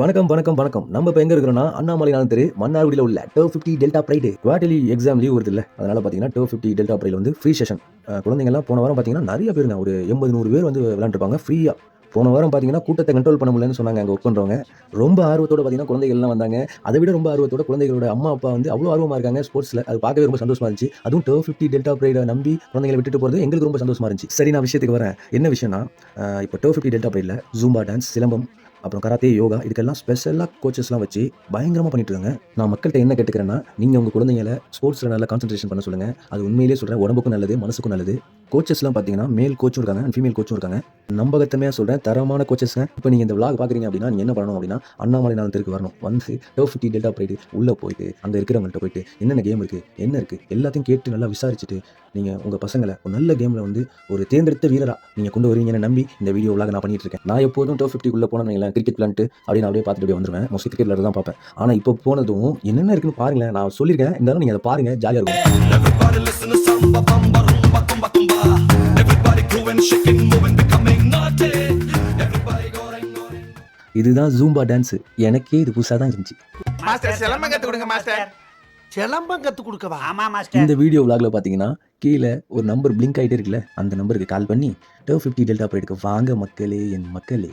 வணக்கம் வணக்கம் வணக்கம். நம்ம இப்போ எங்க இருக்கிறோம்னா அண்ணாமலை தெரு மன்னார்குடியில் உள்ள to fifty delta pride quarterly exam leave வருது இல்லை. அதனால பார்த்தீங்கன்னா டோ ஃபிஃப்டி டெல்டா ப்ரைடில் வந்து ஃப்ரீ செஷன் குழந்தைங்கலாம் போன வாரம் பார்த்தீங்கன்னா நிறைய பேருங்க ஒரு எண்பது நூறு பேர் வந்து விளாண்டுருப்பாங்க ஃப்ரீயாக போன வாரம் பார்த்தீங்கன்னா கூட்டத்தை கண்ட்ரோல் பண்ண முடியலன்னு சொன்னாங்க அங்கே ஒர்க் பண்ணுறவங்க ரொம்ப ஆர்வத்தோட பார்த்தீங்கன்னா குழந்தைகள்லாம் வந்தாங்க. அதை விட ரொம்ப ஆர்வத்தோட குழந்தைகளோட அம்மா அப்பா வந்து அவ்வளோ ஆர்வமாக இருக்காங்க ஸ்போர்ட்ஸில் அது பார்க்கவே ரொம்ப சந்தோஷமாக இருந்துச்சு. அதுவும் டோ ஃபிஃப்டி டெல்டா ப்ரைடை நம்பி குழந்தைகளை விட்டுட்டு போகிறது எங்களுக்கு ரொம்ப சந்தோஷமாக இருந்துச்சு. சரி நான் விஷயத்துக்கு வரேன். என்ன விஷயம்னா இப்போ டோ ஃபிஃப்டி டெல்டா ப்ரைடில் ஜூம்பா டான்ஸ் சிலம்பம் அப்புறம் கராத்தே யோகா இதுக்கெல்லாம் ஸ்பெஷலாக கோச்சஸ்லாம் வச்சு பயங்கரமாக பண்ணிட்டு இருக்காங்க. நான் மக்கள்கிட்ட என்ன கேட்டுக்கிறேன்னா நீங்கள் உங்கள் குழந்தைங்களை ஸ்போர்ட்ஸில் நல்லா கான்சன்ட்ரேஷன் பண்ண சொல்லுங்கள் அது உண்மையிலேயே சொல்கிறேன் உடம்புக்கும் நல்லது மனசுக்கும் நல்லது. கோச்சஸ்லாம் பார்த்தீங்கன்னா மேல் கோச்சும் இருக்காங்க அண்ட் ஃபீமேல் கோச்சும் இருக்காங்க. நம்பகத்தமையாக சொல்கிறேன் தரமான கோச்சஸ்ங்க இப்போ நீங்கள் இந்த விளாக் பார்க்குறீங்க அப்படின்னா நீங்கள் என்ன பண்ணணும் அப்படின்னா அண்ணாமலை நாள் தெருக்கு வரணும். வந்து டோ ஃபிஃப்டி டெல்டா போயிட்டு உள்ளே போயிட்டு அங்கே இருக்கிறவங்கள்ட்ட போயிட்டு என்னென்ன கேம் இருக்குது என்ன இருக்குது எல்லாத்தையும் கேட்டு நல்லா விசாரிச்சுட்டு நீங்கள் உங்கள் பசங்களை ஒரு நல்ல கேமில் வந்து ஒரு தேர்ந்தெடுத்த வீரராக நீங்கள் கொண்டு வருவீங்கன்னு நம்பி இந்த வீடியோ விளாக் நான் பண்ணிட்டு இருக்கேன். நான் எப்போதும் டோ ஃபிஃப்டிக்குள்ளே போனேன் இல்லை கிரிக்கெட் விளாண்டு அப்படின்னு அப்படியே பார்த்துட்டு அப்படியே வந்துருவேன். மோஸ்ட்லி கிரிக்கெட் தான் பார்ப்பேன். ஆனால் இப்போ போனதும் என்னென்ன இருக்குன்னு பாருங்களேன் நான் சொல்லியிருக்கேன். இருந்தாலும் நீங்கள் அதை பாருங்கள் ஜாலியாக இருக்கும். இதுதான் ஜூம்பா டான்ஸு எனக்கே இது புதுசாக தான் இருந்துச்சு. மாஸ்டர் சிலம்பம் கத்து கொடுங்க மாஸ்டர் சிலம்பம் கத்து கொடுக்கவா? ஆமா மாஸ்டர் இந்த வீடியோ vlogல பார்த்தீங்கன்னா கீழே ஒரு நம்பர் பிளிங்க் ஆகிட்டே இருக்குல்ல அந்த நம்பருக்கு கால் பண்ணி டோ ஃபிஃப்டி டெல்டா ப்ரைடுக்கு வாங்க மக்களே என் மக்களே.